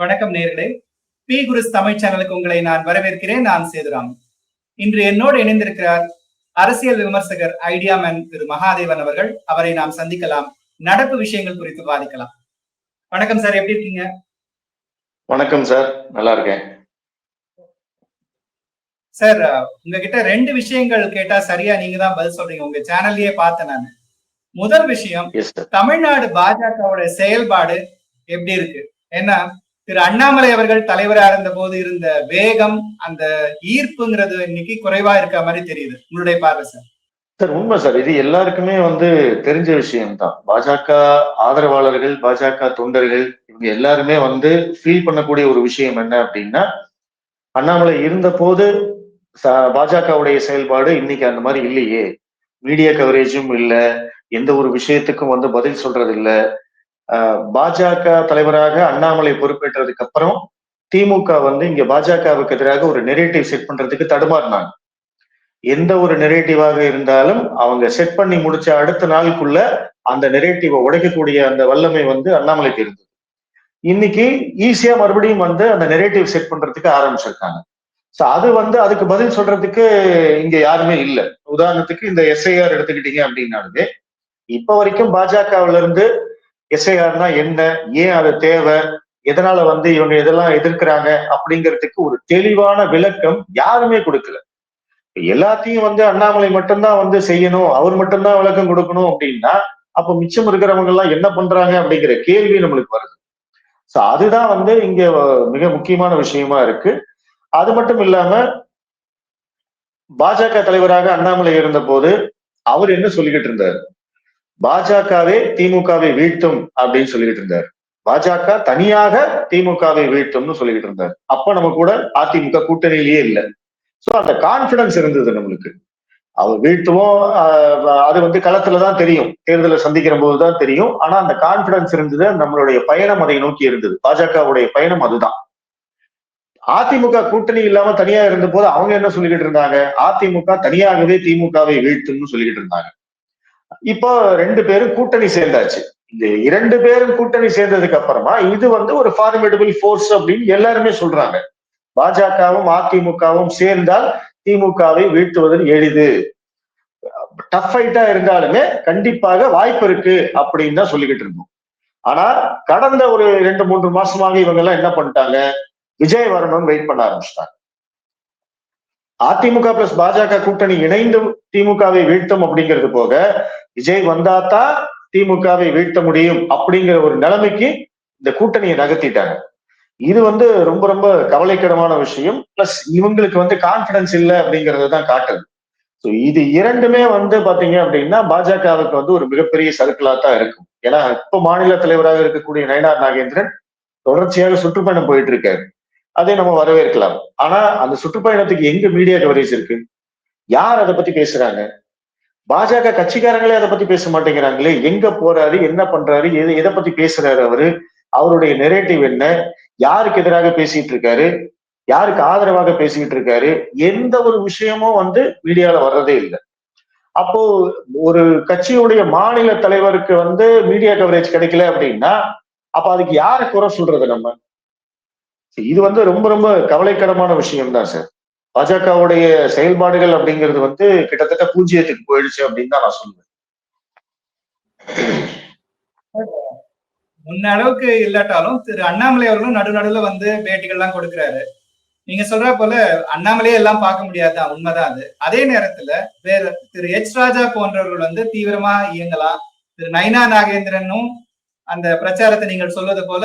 வணக்கம் நேர்களே. பி குருஸ் தமிழ் சேனலுக்கு உங்களை நான் வரவேற்கிறேன். நான் சேதுராம். இன்று என்னோடு இணைந்திருக்கிறார் அரசியல் விமர்சகர் ஐடியா மேன் திரு மகாதேவன் அவர்கள். அவரை நாம் சந்திக்கலாம். நடப்பு விஷயங்கள் குறித்து வாதிக்கலாம். வணக்கம் சார் எப்படி இருக்கீங்க? வணக்கம் சார் நல்லா இருக்கேன். சார் உங்ககிட்ட ரெண்டு விஷயங்கள் கேட்டா சரியா நீங்க தான் பதில் சொல்றீங்க. உங்க சேனல்லயே பார்த்தேன் நான். முதல் விஷயம் தமிழ்நாடு பாஜகவோட செயல்பாடு எப்படி இருக்கு? ஏன்னா திரு அண்ணாமலை அவர்கள் தலைவராக இருந்த போது இருந்த வேகம் அந்த ஈர்ப்புங்கிறது இன்னைக்கு குறைவா இருக்க மாதிரி தெரியுது. உங்களுடைய பார்வை சார். சார் உண்மை சார். இது எல்லாருக்குமே வந்து தெரிஞ்ச விஷயம்தான். பாஜக ஆதரவாளர்கள் பாஜக தொண்டர்கள் இவங்க எல்லாருமே வந்து ஃபீல் பண்ணக்கூடிய ஒரு விஷயம் என்ன அப்படின்னா அண்ணாமலை இருந்த போது பாஜகவுடைய செயல்பாடு இன்னைக்கு அந்த மாதிரி இல்லையே. மீடியா கவரேஜும் இல்லை. எந்த ஒரு விஷயத்துக்கும் வந்து பதில் சொல்றது இல்லை பாஜக தலைவராக அண்ணாமலை பொறுப்பேற்றதுக்கு அப்புறம் திமுக வந்து இங்க பாஜகவுக்கு எதிராக ஒரு நெரேட்டிவ் செட் பண்றதுக்கு தடுமாறினாங்க. எந்த ஒரு நெரேட்டிவாக இருந்தாலும் அவங்க செட் பண்ணி முடிச்ச அடுத்த நாளுக்குள்ள அந்த நெரேட்டிவை உடைக்கக்கூடிய அந்த வல்லமை வந்து அண்ணாமலைக்கு இருந்தது. இன்னைக்கு ஈஸியா மறுபடியும் வந்து அந்த நெரேட்டிவ் செட் பண்றதுக்கு ஆரம்பிச்சிருக்காங்க. சோ அது வந்து அதுக்கு பதில் சொல்றதுக்கு இங்க யாருமே இல்லை. உதாரணத்துக்கு இந்த எஸ்ஐஆர் எடுத்துக்கிட்டீங்க அப்படின்னாலுமே இப்ப வரைக்கும் பாஜகவுல இருந்து எஸ்ஐஆர்னா என்ன? ஏன் அது தேவை? எதனால வந்து இவங்க இதெல்லாம் எதிர்க்கிறாங்க? அப்படிங்கிறதுக்கு ஒரு தெளிவான விளக்கம் யாருமே கொடுக்கல. எல்லாத்தையும் வந்து அண்ணாமலை மட்டும்தான் வந்து செய்யணும் அவர் மட்டும்தான் விளக்கம் கொடுக்கணும் அப்படின்னா அப்ப மிச்சம் இருக்கிறவங்க எல்லாம் என்ன பண்றாங்க அப்படிங்கிற கேள்வி நம்மளுக்கு வருது. சோ அதுதான் வந்து இங்க மிக முக்கியமான விஷயமா இருக்கு. அது மட்டும் இல்லாம பாஜக தலைவராக அண்ணாமலை இருந்த போது அவர் என்ன சொல்லிக்கிட்டு இருந்தார்? பாஜகவே திமுகவை வீழ்த்தும் அப்படின்னு சொல்லிக்கிட்டு இருந்தார். பாஜக தனியாக திமுகவை வீழ்த்தும்னு சொல்லிக்கிட்டு இருந்தார். அப்ப நம்ம கூட அதிமுக கூட்டணியிலேயே இல்லை. சோ அந்த கான்பிடன்ஸ் இருந்தது நம்மளுக்கு. அவர் வீழ்த்துவோம் அது வந்து களத்துலதான் தெரியும். தேர்தலை சந்திக்கிற போதுதான் தெரியும். ஆனா அந்த கான்பிடன்ஸ் இருந்தது நம்மளுடைய பயணம் அதை நோக்கி இருந்தது. பாஜகவுடைய பயணம் அதுதான். அதிமுக கூட்டணி இல்லாம தனியா இருந்த போது அவங்க என்ன சொல்லிக்கிட்டு இருந்தாங்க? அதிமுக தனியாகவே திமுகவை வீழ்த்தும்னு சொல்லிக்கிட்டு இருந்தாங்க. இப்போ ரெண்டு பேரும் கூட்டணி சேர்ந்தாச்சு. இந்த இரண்டு பேரும் கூட்டணி சேர்ந்ததுக்கு அப்புறமா இது வந்து ஒரு ஃபார்மேட்டபிள் ஃபோர்ஸ் அப்படின்னு எல்லாருமே சொல்றாங்க. பாஜகவும் அதிமுகவும் சேர்ந்தால் திமுகவை வீழ்த்துவது எளிது. டஃப் ஃபைட்டா இருந்தாலுமே கண்டிப்பாக வாய்ப்பு இருக்கு அப்படின்னு தான் சொல்லிக்கிட்டு இருந்தோம். ஆனா கடந்த ஒரு ரெண்டு மூன்று மாசமாக இவங்க எல்லாம் என்ன பண்ணிட்டாங்க? விஜய் வரணும்னு வெயிட் பண்ண ஆரம்பிச்சிட்டாங்க. அதிமுக பிளஸ் பாஜக கூட்டணி இணைந்து திமுகவை வீழ்த்தும் அப்படிங்கிறது போக விஜய் வந்தாதான் திமுகவை வீழ்த்த முடியும் அப்படிங்கிற ஒரு நிலைமைக்கு இந்த கூட்டணியை நகர்த்திட்டாங்க. இது வந்து ரொம்ப ரொம்ப கவலைக்கிடமான விஷயம். பிளஸ் இவங்களுக்கு வந்து கான்பிடன்ஸ் இல்லை அப்படிங்கறது தான் காட்டுது. ஸோ இது இரண்டுமே வந்து பாத்தீங்க அப்படின்னா பாஜகவுக்கு வந்து ஒரு மிகப்பெரிய சர்க்கிளா தான் இருக்கும். ஏன்னா இப்ப மாநில தலைவராக இருக்கக்கூடிய நயனார் நாகேந்திரன் தொடர்ச்சியாக சுற்றுப்பயணம் போயிட்டு இருக்காரு. அதை நம்ம வரவேற்கலாம். ஆனா அந்த சுற்றுப்பயணத்துக்கு எங்க மீடியா கவரேஜ் இருக்கு? யார் அதை பத்தி பேசுறாங்க? பாஜக கட்சிக்காரங்களே அதை பத்தி பேச மாட்டேங்கிறாங்களே? எங்க போறாரு? என்ன பண்றாரு? எது எதை பத்தி பேசுறாரு அவரு? அவருடைய நெரேட்டிவ் என்ன? யாருக்கு எதிராக பேசிட்டு இருக்காரு? யாருக்கு ஆதரவாக பேசிக்கிட்டு இருக்காரு? எந்த ஒரு விஷயமும் வந்து மீடியால வர்றதே இல்லை. அப்போ ஒரு கட்சியுடைய மாநில தலைவருக்கு வந்து மீடியா கவரேஜ் கிடைக்கல அப்படின்னா அப்ப அதுக்கு யாரை குறை சொல்றது நம்ம? இது வந்து ரொம்ப ரொம்ப கவலைக்கிடமான விஷயம் தான் சார். பாஜகவுடைய செயல்பாடுகள் அப்படிங்கிறது வந்து கிட்டத்தட்ட பூஜ்ஜியத்துக்கு போயிடுச்சு அப்படின்னு தான் நான் சொல்லுவேன். முன்ன அளவுக்கு இல்லாட்டாலும் திரு அண்ணாமலை அவர்களும் நடு நடுவுல வந்து பேட்டிகள்லாம் கொடுக்கிறாரு. நீங்க சொல்ற போல அண்ணாமலையே எல்லாம் பார்க்க முடியாதுதான் உண்மைதான் அது. அதே நேரத்துல வேற திரு எச் ராஜா போன்றவர்கள் வந்து தீவிரமா இயங்கலாம். திரு நைனா நாகேந்திரனும் அந்த பிரச்சாரத்தை நீங்கள் சொல்வது போல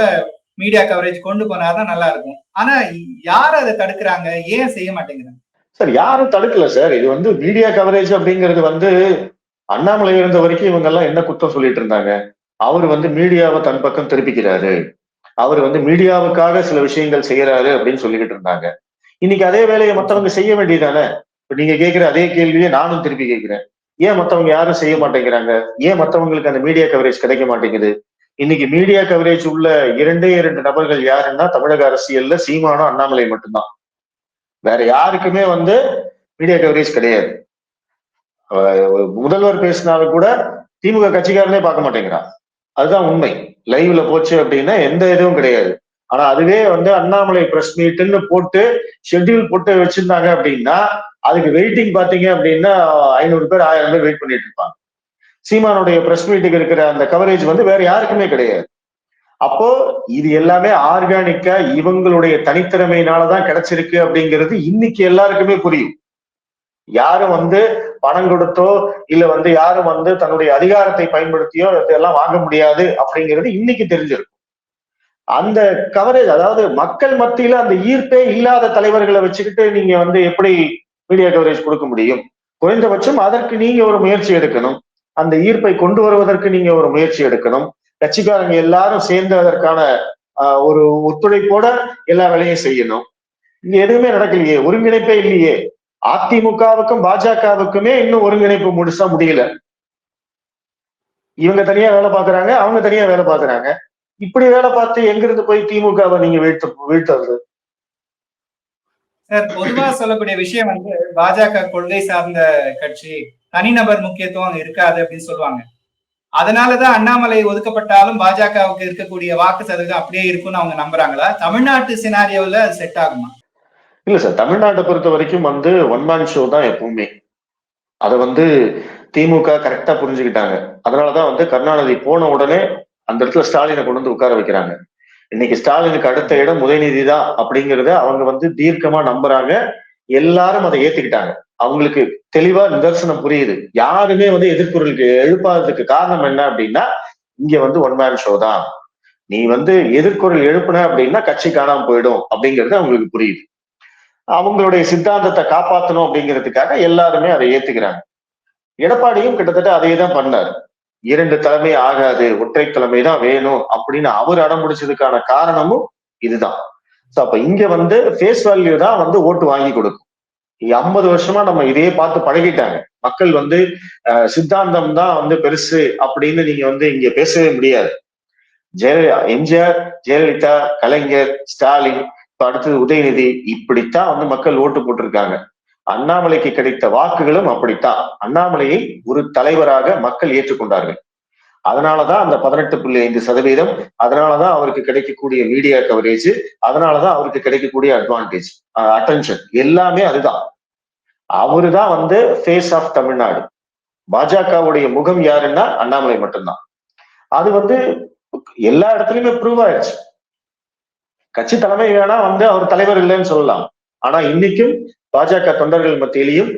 மீடியா கவரேஜ் கொண்டு போனாதான் நல்லா இருக்கும். ஆனா யார் அதை தடுக்கிறாங்க? ஏன் செய்ய மாட்டேங்கிறாங்க? சார் யாரும் தடுக்கல சார். இது வந்து மீடியா கவரேஜ் அப்படிங்கிறது வந்து அண்ணாமலை இருந்த வரைக்கும் இவங்க எல்லாம் என்ன குற்றம் சொல்லிட்டு இருந்தாங்க? அவர் வந்து மீடியாவை தன் பக்கம் திருப்பிக்கிறாரு. அவர் வந்து மீடியாவுக்காக சில விஷயங்கள் செய்யறாரு அப்படின்னு சொல்லிக்கிட்டு இருந்தாங்க. இன்னைக்கு அதே வேலையை மத்தவங்க செய்ய வேண்டியதானே? இப்ப நீங்க கேட்கிற அதே கேள்வியை நானும் திருப்பி கேட்கிறேன். ஏன் மத்தவங்க யாரும் செய்ய மாட்டேங்கிறாங்க? ஏன் மத்தவங்களுக்கு அந்த மீடியா கவரேஜ் கிடைக்க மாட்டேங்குது? இன்னைக்கு மீடியா கவரேஜ் உள்ள இரண்டே இரண்டு நபர்கள் யாருன்னா தமிழக அரசியல்ல சீமானும் அண்ணாமலை மட்டும்தான். வேற யாருக்குமே வந்து மீடியா கவரேஜ் கிடையாது. முதல்வர் பேசினாலும் கூட திமுக கட்சிக்காரனே பார்க்க மாட்டேங்கிறான். அதுதான் உண்மை. லைவ்ல போச்சு அப்படின்னா எந்த இதுவும் கிடையாது. ஆனா அதுவே வந்து அண்ணாமலை பிரஸ் மீட்டுன்னு போட்டு ஷெட்யூல் போட்டு வச்சிருந்தாங்க அப்படின்னா அதுக்கு வெயிட்டிங் பாத்தீங்க அப்படின்னா ஐநூறு பேர் ஆயிரம் பேர் வெயிட் பண்ணிட்டு இருப்பாங்க. சீமானுடைய பிரஸ் மீட்டுக்கு இருக்கிற அந்த கவரேஜ் வந்து வேற யாருக்குமே கிடையாது. அப்போ இது எல்லாமே ஆர்கானிக்கா இவங்களுடைய தனித்திறமையினாலதான் கிடைச்சிருக்கு அப்படிங்கிறது இன்னைக்கு எல்லாருக்குமே புரியும். யாரும் வந்து பணம் கொடுத்தோ இல்ல வந்து யாரும் வந்து தன்னுடைய அதிகாரத்தை பயன்படுத்தியோ இதெல்லாம் வாங்க முடியாது அப்படிங்கிறது இன்னைக்கு தெரிஞ்சிருக்கும். அந்த கவரேஜ் அதாவது மக்கள் மத்தியில அந்த ஈர்ப்பே இல்லாத தலைவர்களை வச்சுக்கிட்டு நீங்க வந்து எப்படி மீடியா கவரேஜ் கொடுக்க முடியும்? குறைந்தபட்சம் அதற்கு நீங்க ஒரு முயற்சி எடுக்கணும். அந்த ஈர்ப்பை கொண்டு வருவதற்கு நீங்க ஒரு முயற்சி எடுக்கணும். கட்சிக்காரங்க எல்லாரும் சேர்ந்து அதற்கான ஒரு ஒத்துழைப்போட எல்லா வேலையும் செய்யணும். இங்க எதுவுமே நடக்கலையே ஒருங்கிணைப்பே இல்லையே. அதிமுகவுக்கும் பாஜகவுக்குமே இன்னும் ஒருங்கிணைப்பு முழுசா முடியல. இவங்க தனியா வேலை பாக்குறாங்க அவங்க தனியா வேலை பாக்குறாங்க இப்படி வேலை பார்த்து எங்கிருந்து போய் திமுகவை நீங்க வீழ்த்து வீழ்த்துறது? சார் பொதுவா சொல்லக்கூடிய விஷயம் வந்து பாஜக கொள்கை சார்ந்த கட்சி தனிநபர் முக்கியத்துவம் இருக்காது அப்படின்னு சொல்லுவாங்க. அதனாலதான் அண்ணாமலை ஒதுக்கப்பட்டாலும் பாஜகவுக்கு இருக்கக்கூடிய வாக்கு சதவீதம் அப்படியே இருக்கும்னு அவங்க நம்புறாங்களா? தமிழ்நாட்டு சினாரியோல அது செட் ஆகுமா? இல்ல சார் தமிழ்நாட்டை பொறுத்த வரைக்கும் வந்து ஒன் மேன் ஷோ தான் எப்பவுமே. அதை வந்து திமுக கரெக்டா புரிஞ்சுக்கிட்டாங்க. அதனாலதான் வந்து கருணாநிதி போன உடனே அந்த இடத்துல ஸ்டாலினை கொண்டு வந்து உட்கார வைக்கிறாங்க. இன்னைக்கு ஸ்டாலினுக்கு அடுத்த இடம் உதயநிதி தான் அப்படிங்கறத அவங்க வந்து தீர்க்கமா நம்புறாங்க. எல்லாரும் அதை ஏத்துக்கிட்டாங்க. அவங்களுக்கு தெளிவா நிதர்சனம் புரியுது. யாருமே வந்து எதிர்குறலுக்கு எழுப்பாததுக்கு காரணம் என்ன அப்படின்னா இங்க வந்து ஒன் மேன் ஷோ தான். நீ வந்து எதிர்குறல் எழுப்புன அப்படின்னா கட்சி காணாம போயிடும் அப்படிங்கிறது அவங்களுக்கு புரியுது. அவங்களுடைய சித்தாந்தத்தை காப்பாற்றணும் அப்படிங்கிறதுக்காக எல்லாருமே அதை ஏத்துக்கிறாங்க. எடப்பாடியும் கிட்டத்தட்ட அதையே தான் பண்ணார். இரண்டு தலைமை ஆகாது ஒற்றை தலைமை தான் வேணும் அப்படின்னு அவர் அடம்பிடிச்சதுக்கான காரணமும் இதுதான். ஸோ அப்ப இங்க வந்து ஃபேஸ் வேல்யூ தான் வந்து ஓட்டு வாங்கி கொடுக்கும். ஐம்பது வருஷமா நம்ம இதையே பார்த்து பழகிட்டாங்க. மக்கள் வந்து சித்தாந்தம் தான் வந்து பெருசு அப்படின்னு நீங்க வந்து இங்க பேசவே முடியாது. ஜெய எம்ஜிஆர் ஜெயலலிதா கலைஞர் ஸ்டாலின் இப்ப அடுத்தது உதயநிதி இப்படித்தான் வந்து மக்கள் ஓட்டு போட்டிருக்காங்க. அண்ணாமலைக்கு கிடைத்த வாக்குகளும் அப்படித்தான். அண்ணாமலையை ஒரு தலைவராக மக்கள் ஏற்றுக்கொண்டார்கள். அதனாலதான் அந்த பதினெட்டு புள்ளி ஐந்து சதவீதம் அதனாலதான் அவருக்கு கிடைக்கக்கூடிய மீடியா கவரேஜ் அதனாலதான் அவருக்கு கிடைக்கக்கூடிய அட்வான்டேஜ் அட்டென்ஷன் எல்லாமே அதுதான். அவரு தான் வந்து ஃபேஸ் ஆஃப் தமிழ்நாடு. பாஜகவுடைய முகம் யாருன்னா அண்ணாமலை மட்டும்தான். அது வந்து எல்லா இடத்துலயுமே ப்ரூவ் ஆயிடுச்சு கட்சி தலைமை வேணா வந்து அவர் தலைவர் இல்லைன்னு சொல்லலாம். ஆனா இன்னைக்கும் பாஜக தொண்டர்கள் மத்தியிலையும்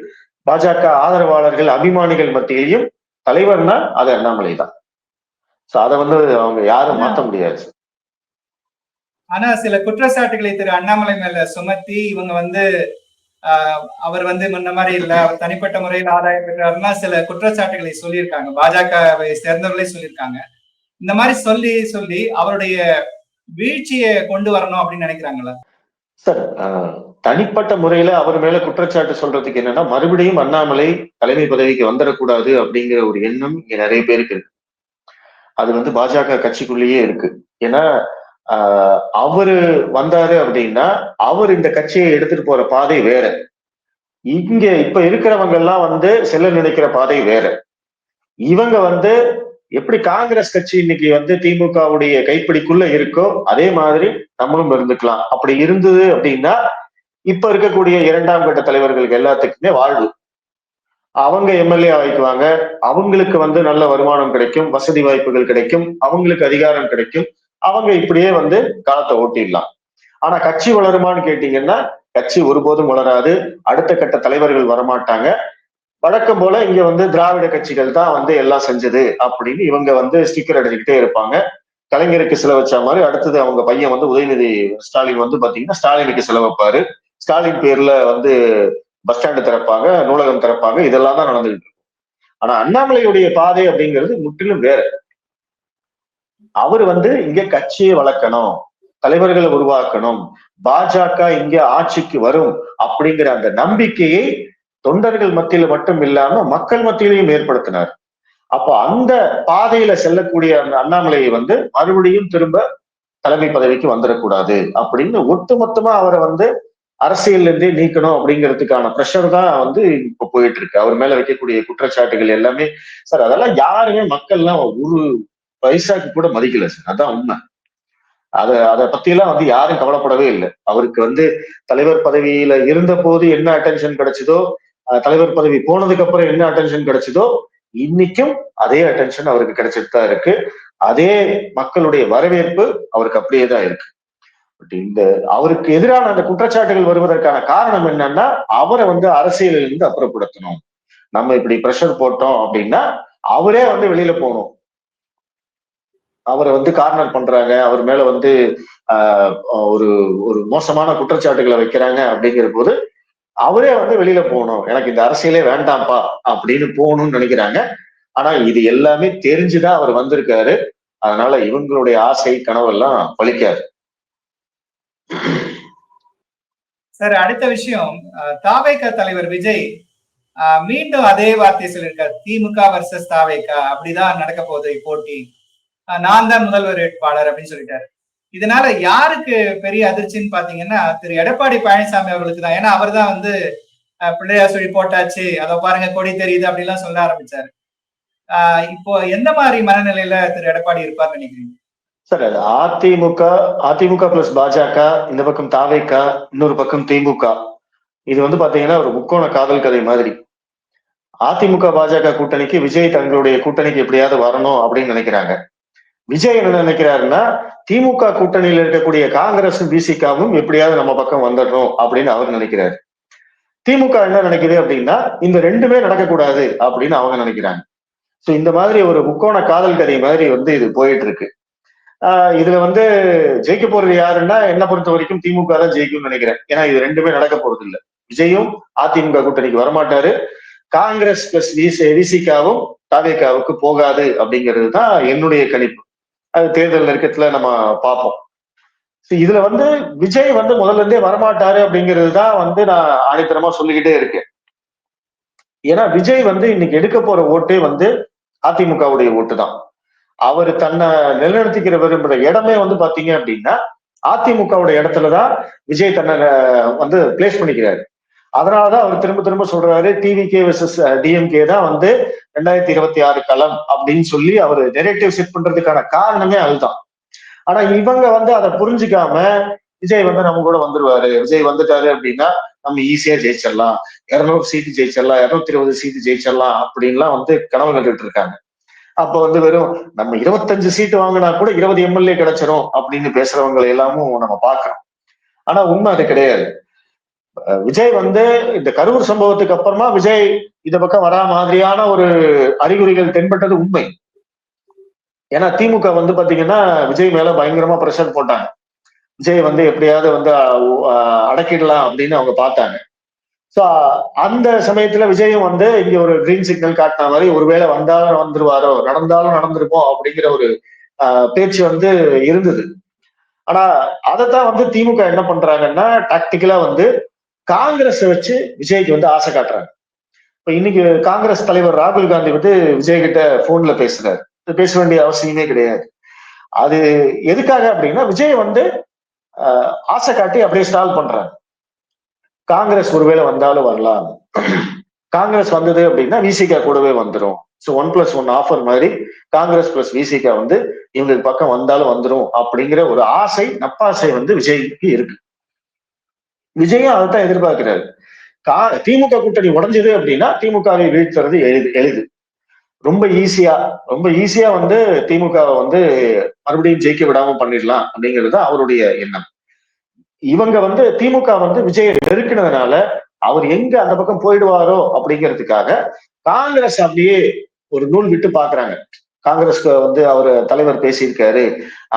பாஜக ஆதரவாளர்கள் அபிமானிகள் மத்தியிலையும் தலைவர்னா அது அண்ணாமலை தான் சோ அதை வந்து அவங்க யாரும் மாத்த முடியாது. ஆனா சில குற்றச்சாட்டுகளை திரு அண்ணாமலை மேல சுமத்தி இவங்க வந்து அவர் வந்து முன்ன மாதிரி இல்ல அவர் தனிப்பட்ட முறையில் ஆதாயம் பெற்றாருன்னா சில குற்றச்சாட்டுகளை சொல்லியிருக்காங்க. பாஜகவை சேர்ந்தவர்களே சொல்லியிருக்காங்க. இந்த மாதிரி சொல்லி சொல்லி அவருடைய வீழ்ச்சியை கொண்டு வரணும் அப்படின்னு நினைக்கிறாங்களா? சார் தனிப்பட்ட முறையில அவர் மேல குற்றச்சாட்டு சொல்றதுக்கு என்னன்னா மறுபடியும் அண்ணாமலை தலைமை பதவிக்கு வந்துடக்கூடாது அப்படிங்கிற ஒரு எண்ணம் இங்க நிறைய பேருக்கு இருக்கு. அது வந்து பாஜக கட்சிக்குள்ளேயே இருக்கு. ஏன்னா அவரு வந்தாரு அப்படின்னா அவர் இந்த கட்சியை எடுத்துட்டு போற பாதை வேற. இங்க இப்ப இருக்கிறவங்க எல்லாம் வந்து செல்ல நினைக்கிற பாதை வேற. இவங்க வந்து எப்படி காங்கிரஸ் கட்சி இன்னைக்கு வந்து திமுகவுடைய கைப்பிடிக்குள்ள இருக்கோ அதே மாதிரி நம்மளும் இருந்துக்கலாம். அப்படி இருந்தது அப்படின்னா இப்ப இருக்கக்கூடிய இரண்டாம் கட்ட தலைவர்களுக்கு எல்லாத்துக்குமே வாழ்வு. அவங்க எம்எல்ஏ ஆயிக்குவாங்க. அவங்களுக்கு வந்து நல்ல வருமானம் கிடைக்கும் வசதி வாய்ப்புகள் கிடைக்கும் அவங்களுக்கு அதிகாரம் கிடைக்கும். அவங்க இப்படியே வந்து காலத்தை ஓட்டிடலாம். ஆனா கட்சி வளருமான்னு கேட்டீங்கன்னா கட்சி ஒருபோதும் வளராது. அடுத்த கட்ட தலைவர்கள் வரமாட்டாங்க. வழக்கம் போல இங்க வந்து திராவிட கட்சிகள் தான் வந்து எல்லாம் செஞ்சது அப்படின்னு இவங்க வந்து ஸ்டிக்கர் அடிச்சுக்கிட்டே இருப்பாங்க. கலைஞருக்கு செலவு வச்ச மாதிரி அடுத்தது அவங்க பையன் வந்து உதயநிதி ஸ்டாலின் வந்து பாத்தீங்கன்னா ஸ்டாலினுக்கு செலவு வைப்பாரு. ஸ்டாலின் பேர்ல வந்து பஸ் ஸ்டாண்டு திறப்பாங்க நூலகம் திறப்பாங்க இதெல்லாம் தான் நடந்துகிட்டு இருக்கும். ஆனா அண்ணாமலையுடைய பாதை அப்படிங்கிறது முற்றிலும் வேற. அவர் வந்து இங்க கட்சியை வளர்க்கணும் தலைவர்களை உருவாக்கணும் பாஜக இங்க ஆட்சிக்கு வரும் அப்படிங்கிற அந்த நம்பிக்கையை தொண்டர்கள் மத்தியில மட்டும் இல்லாம மக்கள் மத்தியிலையும் ஏற்படுத்தினார். அப்போ அந்த பாதையில செல்லக்கூடிய அந்த அண்ணாமலையை வந்து மறுபடியும் திரும்ப தலைமை பதவிக்கு வந்துடக்கூடாது அப்படின்னு ஒட்டுமொத்தமா அவரை வந்து அரசியல்ல இருந்தே நீக்கணும் அப்படிங்கிறதுக்கான ப்ரெஷர் தான் வந்து இப்ப போயிட்டு இருக்கு அவர் மேல வைக்கக்கூடிய குற்றச்சாட்டுகள் எல்லாமே சார் அதெல்லாம் யாருமே மக்கள்லாம் ஒரு பைசாக்கு கூட மதிக்கல சார் அதான் உண்மை. அதை அதை பத்தியெல்லாம் வந்து யாரும் கவலைப்படவே இல்லை. அவருக்கு வந்து தலைவர் பதவியில இருந்த போது என்ன அட்டென்ஷன் கிடைச்சதோ தலைவர் பதவி போனதுக்கு அப்புறம் என்ன அட்டென்ஷன் கிடைச்சதோ இன்னைக்கும் அதே அட்டென்ஷன் அவருக்கு கிடைச்சிட்டு தான் இருக்கு. அதே மக்களுடைய வரவேற்பு அவருக்கு அப்படியே தான் இருக்கு. பட் இந்த அவருக்கு எதிரான அந்த குற்றச்சாட்டுகள் வருவதற்கான காரணம் என்னன்னா அவரை வந்து அரசியலில் இருந்து அப்புறப்படுத்தணும். நம்ம இப்படி ப்ரெஷர் போட்டோம் அப்படின்னா அவரே வந்து வெளியில போகணும். அவரை வந்து கார்னர் பண்றாங்க. அவர் மேல வந்து ஆஹ் ஒரு ஒரு மோசமான குற்றச்சாட்டுகளை வைக்கிறாங்க அப்படிங்கிற போது அவரே வந்து வெளியில போகணும். எனக்கு இந்த அரசியலே வேண்டாம்ப்பா அப்படின்னு போகணும்னு நினைக்கிறாங்க. ஆனா இது எல்லாமே தெரிஞ்சுதான் அவர் வந்திருக்காரு. அதனால இவங்களுடைய ஆசை கனவெல்லாம் பழிக்காது. சார் அடுத்த விஷயம் தாவேகா தலைவர் விஜய் ஆஹ் மீண்டும் அதே வார்த்தையை சொல்லியிருக்காரு. திமுக வர்சஸ் தாவைக்கா அப்படிதான் நடக்க போகுது போட்டி ஆஹ் நான் தான் முதல்வர் வேட்பாளர் அப்படின்னு சொல்லிட்டாரு. இதனால யாருக்கு பெரிய அதிர்ச்சின்னு பாத்தீங்கன்னா திரு. எடப்பாடி பழனிசாமி அவர்களுக்கு தான். ஏன்னா அவர் தான் வந்து பிள்ளையா சொல்லி போட்டாச்சு. அதை பாருங்க கொடி தெரியுது அப்படிலாம் சொல்ல ஆரம்பிச்சாரு. ஆஹ் இப்போ எந்த மாதிரி மனநிலையில திரு. எடப்பாடி இருப்பார்னு நினைக்கிறீங்க? சார் அது அதிமுக அதிமுக பிளஸ் பாஜக இந்த பக்கம் தாவேக இன்னொரு பக்கம் திமுக. இது வந்து பாத்தீங்கன்னா ஒரு முக்கோண காதல் கதை மாதிரி. அதிமுக பாஜக கூட்டணிக்கு விஜய் தங்களுடைய கூட்டணிக்கு எப்படியாவது வரணும் அப்படின்னு நினைக்கிறாங்க. விஜய் என்ன நினைக்கிறாருன்னா திமுக கூட்டணியில் இருக்கக்கூடிய காங்கிரஸும் பிசிகாவும் எப்படியாவது நம்ம பக்கம் வந்துடணும் அப்படின்னு அவர் நினைக்கிறாரு. திமுக என்ன நினைக்குது அப்படின்னா இந்த ரெண்டுமே நடக்கக்கூடாது அப்படின்னு அவங்க நினைக்கிறாங்க. ஸோ இந்த மாதிரி ஒரு முக்கோண காதல் கதை மாதிரி வந்து இது போயிட்டு இருக்கு. இதுல வந்து ஜெயிக்க போறது யாருன்னா என்ன பொறுத்த வரைக்கும் திமுக தான் ஜெயிக்கும்னு நினைக்கிறேன். ஏன்னா இது ரெண்டுமே நடக்க போறது இல்லை விஜயும் அதிமுக கூட்டணிக்கு வரமாட்டாரு. காங்கிரஸ் பிளஸ் விசிகாவும் தாவேகாவுக்கு போகாது அப்படிங்கிறது தான் என்னுடைய கணிப்பு. அது தேர்தல் நெருக்கத்துல நம்ம பார்ப்போம். இதுல வந்து விஜய் வந்து முதல்ல இருந்தே வரமாட்டாரு அப்படிங்கிறது தான் வந்து நான் ஆணித்தரமா சொல்லிக்கிட்டே இருக்கேன். ஏன்னா விஜய் வந்து இன்னைக்கு எடுக்க போற ஓட்டே வந்து அதிமுகவுடைய ஓட்டு தான். அவர் தன்னை நிலைநிறுத்திக்கிற விரும்புற இடமே வந்து பாத்தீங்க அப்படின்னா அதிமுகவுடைய இடத்துலதான் விஜய் தன்னை வந்து பிளேஸ் பண்ணிக்கிறாரு. அதனாலதான் அவர் திரும்ப திரும்ப சொல்றாரு டிவிகே விசஸ் டிஎம்கே தான் வந்து ரெண்டாயிரத்தி இருபத்தி ஆறு களம் அப்படின்னு சொல்லி அவர் நெரேட்டிவ் செட் பண்றதுக்கான காரணமே அதுதான். ஆனா இவங்க வந்து அதை புரிஞ்சுக்காம விஜய் வந்து நம்ம கூட வந்துருவாரு. விஜய் வந்துட்டாரு அப்படின்னா நம்ம ஈஸியா ஜெயிச்சிடலாம். இருநூறு சீட்டு ஜெயிச்சிடலாம். இருநூத்தி இருபது சீட்டு ஜெயிச்சிடலாம் அப்படின்லாம் வந்து கனவு கண்டுட்டு இருக்காங்க அப்ப வந்து வெறும் நம்ம இருபத்தஞ்சு சீட்டு வாங்கினா கூட இருபது எம்எல்ஏ கிடைச்சிரும் அப்படின்னு பேசுறவங்களை எல்லாமும் நம்ம பாக்குறோம் ஆனா உண்மை அது கிடையாது. விஜய் வந்து இந்த கரூர் சம்பவத்துக்கு அப்புறமா விஜய் இந்த பக்கம் வரா மாதிரியான ஒரு அறிகுறிகள் தென்பட்டது உண்மை. ஏன்னா திமுக வந்து பாத்தீங்கன்னா விஜய் மேல பயங்கரமா ப்ரெஷர் போட்டாங்க. விஜய் வந்து எப்படியாவது வந்து அடக்கிடலாம் அப்படின்னு அவங்க பார்த்தாங்க. ஸோ அந்த சமயத்துல விஜயும் வந்து இங்க ஒரு கிரீன் சிக்னல் காட்டின மாதிரி ஒருவேளை வந்தாலும் வந்துருவாரோ நடந்தாலும் நடந்திருப்போ அப்படிங்கிற ஒரு பேச்சு வந்து இருந்தது. ஆனா அதைத்தான் வந்து திமுக என்ன பண்றாங்கன்னா டாக்டிக்கலா வந்து காங்கிரஸ் வச்சு விஜய்க்கு வந்து ஆசை காட்டுறாங்க. இப்ப இன்னைக்கு காங்கிரஸ் தலைவர் ராகுல் காந்தி வந்து விஜய் கிட்ட போன்ல பேசுறாரு. பேச வேண்டிய அவசியமே கிடையாது. அது எதுக்காக அப்படின்னா விஜய் வந்து ஆசை காட்டி அப்படியே ஸ்டால் பண்றாங்க காங்கிரஸ் ஒருவேளை வந்தாலும் வரலாம். காங்கிரஸ் வந்தது அப்படின்னா விசிகா கூடவே வந்துடும் so one plus one offer மாதிரி காங்கிரஸ் பிளஸ் விசிகா வந்து இவங்களுக்கு பக்கம் வந்தாலும் வந்துடும் அப்படிங்கிற ஒரு ஆசை நப்பாசை வந்து விஜய்க்கு இருக்கு. விஜயும் அதை தான் எதிர்பார்க்கிறாரு. கா திமுக கூட்டணி உடஞ்சது அப்படின்னா திமுகவை வீழ்த்துறது எளிது எளிது. ரொம்ப ஈஸியா ரொம்ப ஈஸியா வந்து திமுகவை வந்து மறுபடியும் ஜெயிக்க விடாம பண்ணிடலாம் அப்படிங்கிறது அவருடைய எண்ணம். இவங்க வந்து திமுக வந்து விஜய நெருக்கினதுனால அவர் எங்க அந்த பக்கம் போயிடுவாரோ அப்படிங்கிறதுக்காக காங்கிரஸ் அப்படியே ஒரு நூல் விட்டு பாக்குறாங்க. காங்கிரஸ்க்கு வந்து அவர் தலைவர் பேசியிருக்காரு.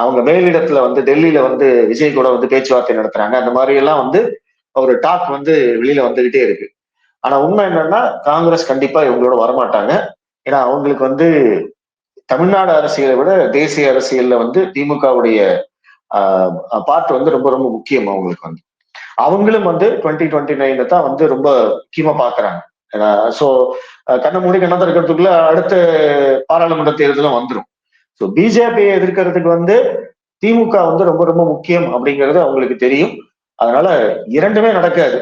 அவங்க மேலிடத்துல வந்து டெல்லியில வந்து விஜய் கூட வந்து பேச்சுவார்த்தை நடத்துறாங்க. அந்த மாதிரி எல்லாம் வந்து ஒரு டாக் வந்து வெளியில வந்துகிட்டே இருக்கு. ஆனா உண்மை என்னன்னா காங்கிரஸ் கண்டிப்பா இவங்களோட வரமாட்டாங்க. ஏன்னா அவங்களுக்கு வந்து தமிழ்நாடு அரசியலை விட தேசிய அரசியல்ல வந்து திமுகவுடைய பார்ட் வந்து ரொம்ப ரொம்ப முக்கியம் அவங்களுக்கு வந்து. அவங்களும் வந்து டுவெண்ட்டி டுவெண்ட்டி நைன்ல தான் வந்து ரொம்ப முக்கியமா பாக்குறாங்க. ஸோ கண்ணை மூடி கண்ணா இருக்கிறதுக்குள்ள அடுத்த பாராளுமன்ற தேர்தலும் வந்துடும் ஸோ பிஜேபியை எதிர்க்கிறதுக்கு வந்து திமுக வந்து ரொம்ப ரொம்ப முக்கியம் அப்படிங்கிறது அவங்களுக்கு தெரியும். அதனால இரண்டுமே நடக்காது.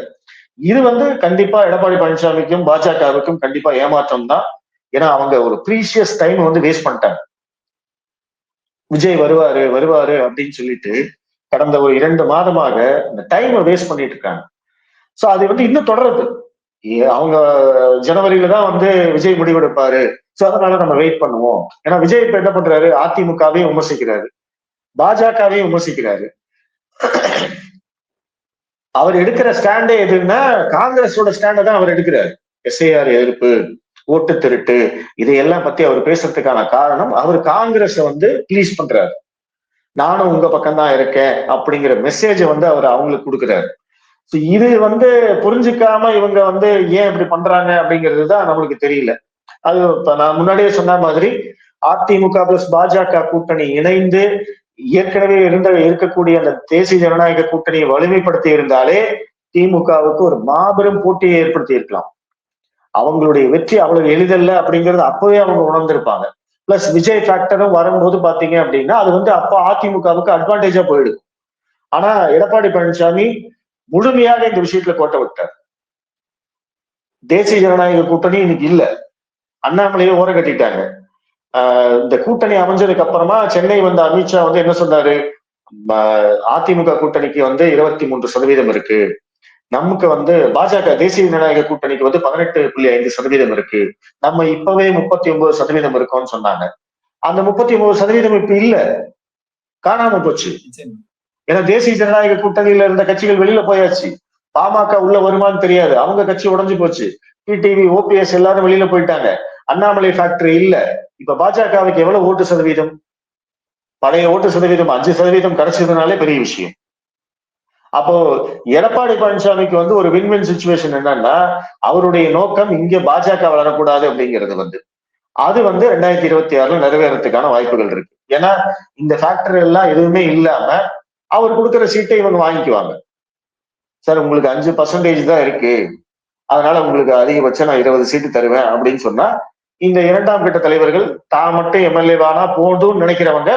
இது வந்து கண்டிப்பா எடப்பாடி பழனிசாமிக்கும் பாஜகவுக்கும் கண்டிப்பா ஏமாற்றம் தான். ஏன்னா அவங்க ஒரு ப்ரீஷியஸ் டைம் வந்து வேஸ்ட் பண்ணிட்டாங்க. விஜய் வருவாரு வருவாரு அப்படின்னு சொல்லிட்டு கடந்த ஒரு இரண்டு மாதமாக இந்த டைமை வேஸ்ட் பண்ணிட்டு இருக்காங்க. ஸோ அது வந்து இன்னும் தொடருது. அவங்க ஜனவரியில தான் வந்து விஜய் முடிவெடுப்பாரு. ஸோ அதனால நம்ம வெயிட் பண்ணுவோம். ஏன்னா விஜய் இப்ப என்ன பண்றாரு? அதிமுகவையும் விமர்சிக்கிறாரு. பாஜகவையும் விமர்சிக்கிறாரு. அவர் எடுக்கிற ஸ்டாண்டே எதுன்னா காங்கிரஸோட ஸ்டாண்டை தான் அவர் எடுக்கிறாரு. எஸ்ஐஆர் எதிர்ப்பு. ஓட்டு திருட்டு இதையெல்லாம் பத்தி அவர் பேசுறதுக்கான காரணம் அவர் காங்கிரஸை வந்து ப்ளீஸ் பண்றாரு. நானும் உங்க பக்கம்தான் இருக்கேன் அப்படிங்கிற மெசேஜை வந்து அவர் அவங்களுக்கு கொடுக்குறாரு. ஸோ இது வந்து புரிஞ்சுக்காம இவங்க வந்து ஏன் இப்படி பண்றாங்க அப்படிங்கிறது தான் நம்மளுக்கு தெரியல. அது இப்போ நான் முன்னாடியே சொன்ன மாதிரி அதிமுக பிளஸ் பாஜக கூட்டணி இணைந்து ஏற்கனவே இருந்த இருக்கக்கூடிய அந்த தேசிய ஜனநாயக கூட்டணியை வலிமைப்படுத்தி இருந்தாலே திமுகவுக்கு ஒரு மாபெரும் போட்டியை ஏற்படுத்தி இருக்கலாம். அவங்களுடைய வெற்றி அவ்வளவு எளிதல்ல அப்படிங்கிறது அப்பவே அவங்க உணர்ந்திருப்பாங்க. பிளஸ் விஜய் ஃபேக்டரும் வரும்போது பாத்தீங்க அப்படின்னா அது வந்து அப்ப அதிமுகவுக்கு அட்வான்டேஜா போயிடும் ஆனா எடப்பாடி பழனிசாமி முழுமையாக இந்த விஷயத்துல கோட்டை விட்டார். தேசிய ஜனநாயக கூட்டணி இன்னைக்கு இல்ல. அண்ணாமலையை ஓர கட்டிட்டாங்க. ஆஹ் இந்த கூட்டணி அமைஞ்சதுக்கு அப்புறமா சென்னை வந்த அமித்ஷா வந்து என்ன சொன்னாரு? அதிமுக கூட்டணிக்கு வந்து இருபத்தி மூன்று சதவீதம் இருக்கு. நமக்கு வந்து பாஜக தேசிய ஜனநாயக கூட்டணிக்கு வந்து பதினெட்டு புள்ளி ஐந்து சதவீதம் இருக்கு. நம்ம இப்பவே முப்பத்தி ஒன்பது சதவீதம் இருக்கோம்னு சொன்னாங்க. அந்த முப்பத்தி ஒன்பது சதவீதம் இப்ப இல்ல. காணாம போச்சு. ஏன்னா தேசிய ஜனநாயக கூட்டணியில இருந்த கட்சிகள் வெளியில போயாச்சு. பாமக உள்ள வருமான்னு தெரியாது. அவங்க கட்சி உடஞ்சு போச்சு. டிடிவி ஓபிஎஸ் எல்லாரும் வெளியில போயிட்டாங்க. அண்ணாமலை ஃபேக்டரி இல்ல. இப்ப பாஜகவுக்கு எவ்வளவு ஓட்டு சதவீதம்? பழைய ஓட்டு சதவீதம் அஞ்சு சதவீதம் கிடைச்சதுனாலே பெரிய விஷயம். அப்போ எடப்பாடி பழனிசாமிக்கு வந்து ஒரு வின்வின் சுச்சுவேஷன் என்னன்னா அவருடைய நோக்கம் இங்க பாஜக வளரக்கூடாது அப்படிங்கிறது வந்து. அது வந்து ரெண்டாயிரத்தி இருபத்தி ஆறுல நிறைவேறதுக்கான வாய்ப்புகள் இருக்கு. ஏன்னா இந்த ஃபேக்டரி எல்லாம் எதுவுமே இல்லாம அவர் கொடுக்குற சீட்டை இவங்க வாங்கிக்குவாங்க. சார் உங்களுக்கு அஞ்சு பர்சன்டேஜ் தான் இருக்கு. அதனால உங்களுக்கு அதிகபட்சம் நான் இருபது சீட்டு தருவேன் அப்படின்னு சொன்னா இந்த இரண்டாம் கட்ட தலைவர்கள் தான் மட்டும் எம்எல்ஏ வானா போதும்னு நினைக்கிறவங்க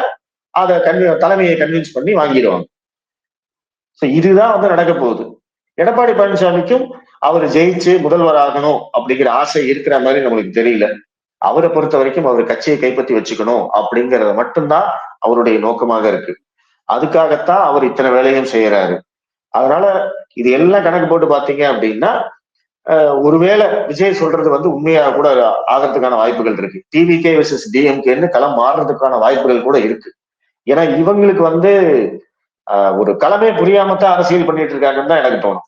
அதை கன்வி தலைமையை கன்வின்ஸ் பண்ணி வாங்கிடுவாங்க. ஸோ இதுதான் வந்து நடக்க போகுது. எடப்பாடி பழனிசாமிக்கும் அவர் ஜெயிச்சு முதல்வர் ஆகணும் அப்படிங்கிற ஆசை இருக்கிற மாதிரி நம்மளுக்கு தெரியல. அவரை பொறுத்த வரைக்கும் அவர் கட்சியை கைப்பற்றி வச்சுக்கணும் அப்படிங்கறது மட்டும்தான் அவருடைய நோக்கமாக இருக்கு. அதுக்காகத்தான் அவர் இத்தனை வேலையும் செய்யறாரு. அதனால இது எல்லாம் கணக்கு போட்டு பாத்தீங்க அப்படின்னா ஒருவேளை விஜய் சொல்றது வந்து உண்மையா கூட ஆகிறதுக்கான வாய்ப்புகள் இருக்கு. டிவிகே விசஸ் டிஎம்கேன்னு களம் மாறுறதுக்கான வாய்ப்புகள் கூட இருக்கு. ஏன்னா இவங்களுக்கு வந்து ஒரு களமே புரியாம தான் அரசியல் பண்ணிட்டு இருக்காங்கன்னு தான் எனக்கு தோணும்